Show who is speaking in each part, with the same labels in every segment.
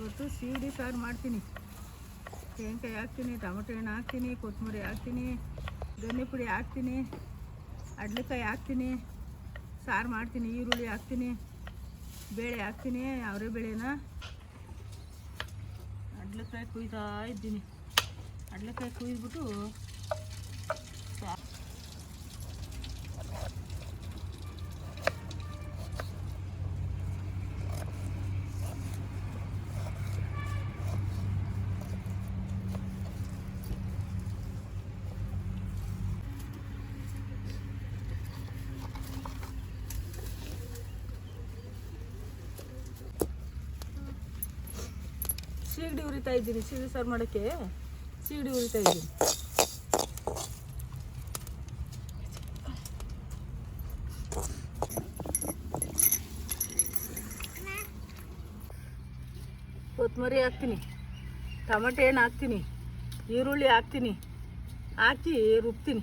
Speaker 1: ಇವತ್ತು ಸೀಗಡಿ ಸಾರು ಮಾಡ್ತೀನಿ. ತೆಂಗಿನಕಾಯಿ ಹಾಕ್ತೀನಿ, ಟಮಟೆ ಹಣ್ಣು ಹಾಕ್ತೀನಿ, ಕೊತ್ತಂಬರಿ ಹಾಕ್ತೀನಿ, ಧನ್ಯ ಪುಡಿ ಹಾಕ್ತೀನಿ, ಅಡ್ಲೆಕಾಯಿ ಹಾಕ್ತೀನಿ, ಸಾರು ಮಾಡ್ತೀನಿ, ಈರುಳ್ಳಿ ಹಾಕ್ತೀನಿ, ಬೇಳೆ ಹಾಕ್ತೀನಿ, ಅವರೇ ಬೇಳೆನ. ಅಡ್ಲೆಕಾಯಿ ಕುಯ್ತಾ ಇದ್ದೀನಿ. ಅಡ್ಲೆಕಾಯಿ ಕುಯ್ದ್ಬಿಟ್ಟು ಸೀಗಡಿ ಉರಿತಾ ಇದ್ದೀನಿ. ಸೀಗಡಿ ಸಾರು ಮಾಡೋಕ್ಕೆ ಸೀಗಡಿ ಉರಿತಾ ಇದ್ದೀನಿ. ಕೊತ್ತಂಬರಿ ಹಾಕ್ತೀನಿ. ಟೊಮೆಟೊ ಏನು ಹಾಕ್ತೀನಿ. ಈರುಳ್ಳಿ ಹಾಕ್ತೀನಿ. ಹಾಕಿ ರುಬ್ತೀನಿ.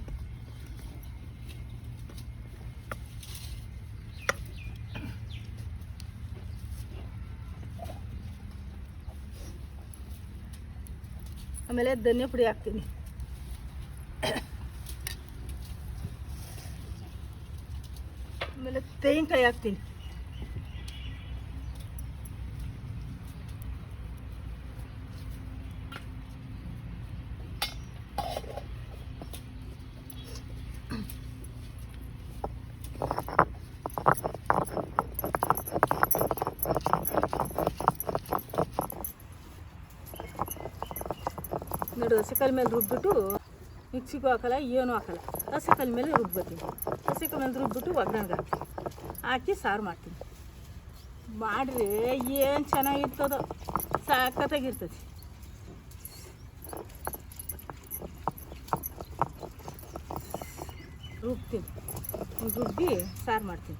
Speaker 1: ಆಮೇಲೆ ಧನ್ಯ ಪುಡಿ ಹಾಕ್ತೀನಿ. ಆಮೇಲೆ ತೆಂಗಿನಕಾಯಿ ಹಾಕ್ತೀನಿ. ನೋಡಿ ಹಸಿಕಲ್ ಮೇಲೆ ರುಬ್ಬಿಟ್ಟು ಮಿಕ್ಸಿಗೂ ಹಾಕಲ್ಲ, ಏನೂ ಹಾಕಲ್ಲ. ಹಸಿಕಲ್ ಮೇಲೆ ರುಬ್ಬೋತೀನಿ ಹಸಿಕಲ್ ಮೇಲೆ ರುಬ್ಬಿಟ್ಟು ಒಗ್ಗರಣೆಗೆ ಹಾಕ್ತೀನಿ. ಹಾಕಿ ಸಾರು ಮಾಡ್ತೀನಿ. ಮಾಡಿರಿ ಏನು ಚೆನ್ನಾಗಿರ್ತದೋ, ಸಖತ್ತಾಗಿರ್ತದೆ. ರುಬ್ತೀನಿ. ರುಬ್ಬಿ ಸಾರು ಮಾಡ್ತೀನಿ.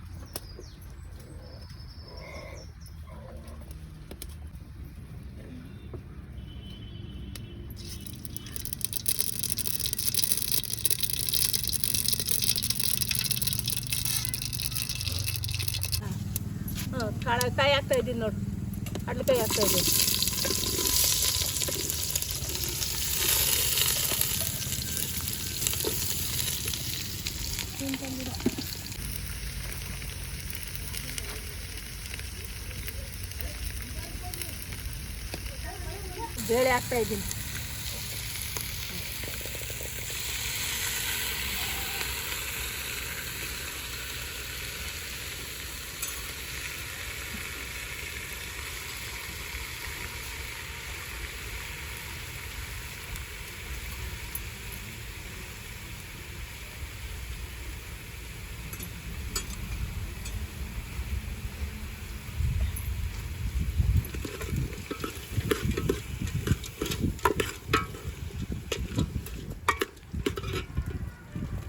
Speaker 1: ಕಾಯಿ ಹಾಕ್ತಾ ಇದ್ದೀನಿ ನೋಡಿ. ಅಡ್ಲಕಾಯಿ ಹಾಕ್ತಾ ಇದ್ದೀನಿ ಬೇಳೆ ಆಗ್ತಾ ಇದ್ದೀನಿ.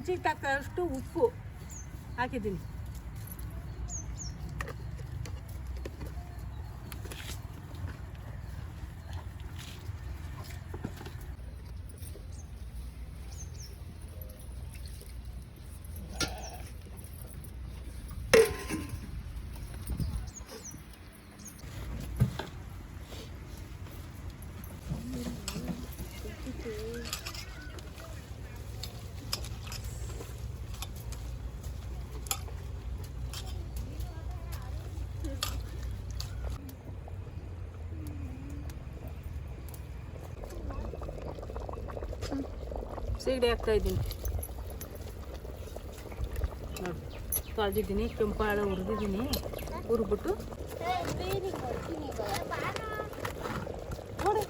Speaker 1: ರುಚಿಗೆ ತಕ್ಕಷ್ಟು ಉಪ್ಪು ಹಾಕಿದ್ದೀನಿ. ಸೀಗಡಿ ಹಾಕ್ತಾ ಇದ್ದೀನಿ ನೋಡಿ ತೊಳೆದಿದ್ದೀನಿ ಕೆಂಪಾಳ ಹುರಿದಿದ್ದೀನಿ ಹುರಿದ್ಬಿಟ್ಟು ನೋಡಿ